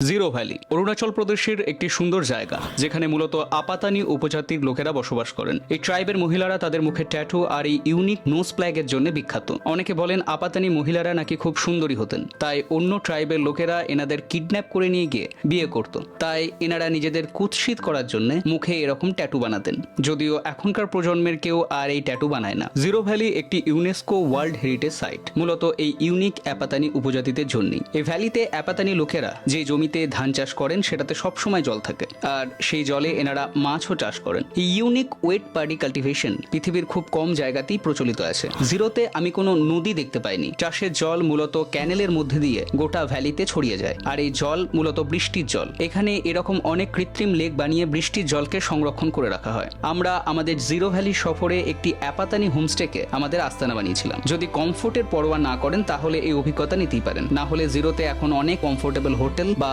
Zero valley Arunachal প্রদেশের একটি সুন্দর জায়গা, যেখানে মূলত আপাতানি উপজাতির লোকেরা বসবাস করেন। এই ট্রাইবের মহিলারা তাদের মুখে ট্যাটু আর এই ইউনিক নোজ প্ল্যাগের জন্য বিখ্যাত। অনেকে বলেন আপাতানি মহিলারা নাকি খুব সুন্দরী হতেন। তাই অন্য ট্রাইবের লোকেরা এনাদের কিডন্যাপ করে নিয়ে গিয়ে বিয়ে করত। তাই এনারা নিজেদের কুৎসিত করার জন্য মুখে এরকম ট্যাটু বানাতেন। যদিও এখনকার প্রজন্মের কেউ আর এই ট্যাটু বানায় না। জিরো ভ্যালি একটি ইউনেস্কো ওয়ার্ল্ড হেরিটেজ সাইট মূলত এই ইউনিক অ্যাপাতানি উপজাতিদের জন্যই। এই ভ্যালিতে অ্যাপাতানি লোকেরা যে জমিতে ধান চাষ করেন, সেটাতে সবসময় জল থাকে। আর সেই জলে এনারা মাছও চাষ করেন। এই ইউনিক ওয়েট পার্টি কাল্টিভেশন পৃথিবীর খুব কম জায়গাতেই প্রচলিত আছে। জিরোতে আমি কোনো নদী দেখতে পাইনি। চাষের জল মূলত ক্যানেলের মধ্যে দিয়ে গোটা ভ্যালিতে ছড়িয়ে যায়। আর এই জল মূলত বৃষ্টির জল। এখানে এরকম অনেক কৃত্রিম লেক বানিয়ে বৃষ্টির জলকে সংরক্ষণ করে রাখা হয়। আমরা আমাদের জিরো ভ্যালি সফরে একটি অ্যাপাতানি হোমস্টেকে আমাদের আস্তানা বানিয়েছিলাম। যদি কমফোর্টের পরোয়া না করেন, তাহলে এই অভিজ্ঞতা নিতেই পারেন। না হলে জিরোতে এখন অনেক কমফোর্টেবল হোটেল বা